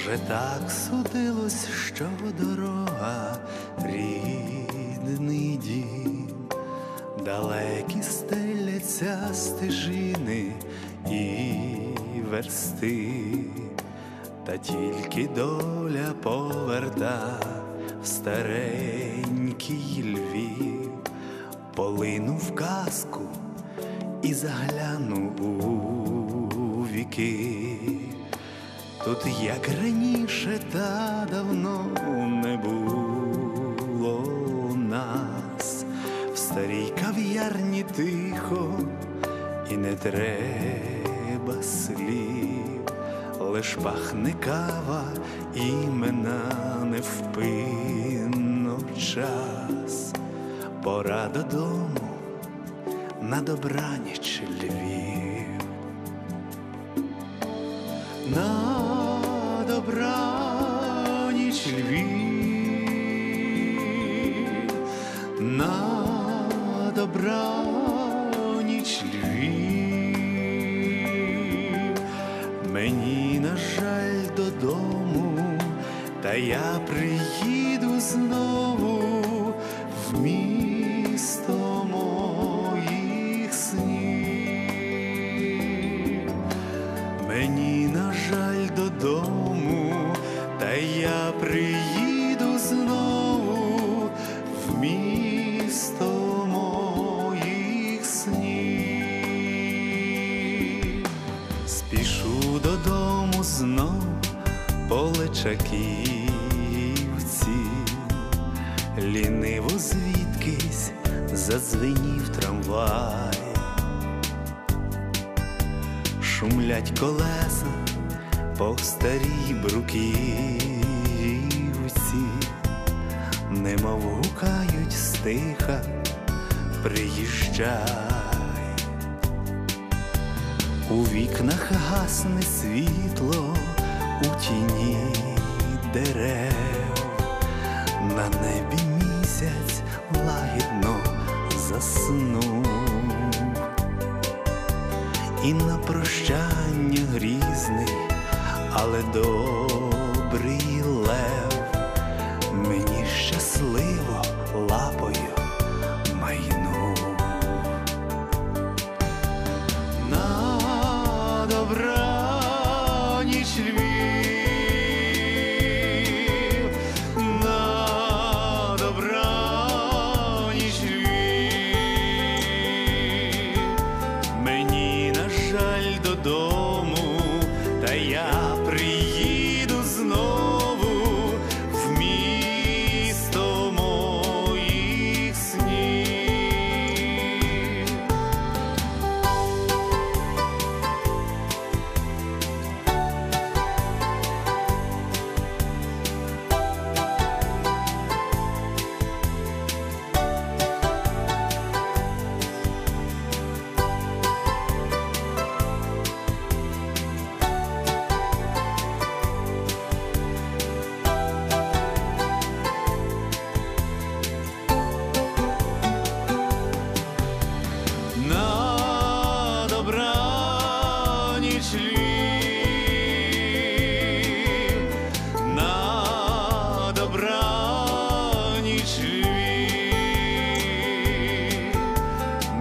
Вже так судилось, що дорога рідний дім, далекі стеляться стежини і версти, та тільки доля поверта в старенький Львів, полинув казку і заглянув у віки. Тут, як раніше, та давно не було нас, в старій кав'ярні тихо і не треба слів, лиш пахне кава, імена невпинно час, пора додому на добраніч Львів. На добраніч Львів, на добраніч Львів, мені, на жаль, додому, та я приїду знову в місто моїх снів. Мені, на жаль, додому, по ліниво звідкись задзвенів трамвай. Шумлять колеса по старій бруківці, немов гукають стиха, приїжджай, у вікнах гасне світло дерев, на небі місяць лагідно заснув. І на прощання грізний, але добрий лев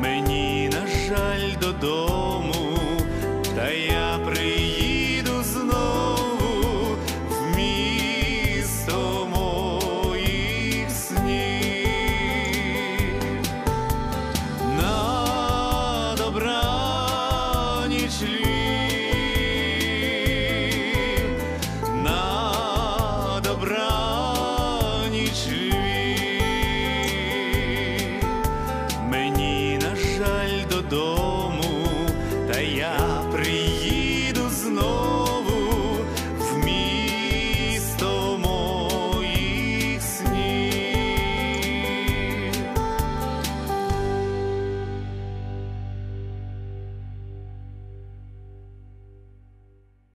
мені, на жаль, додому. я приїду.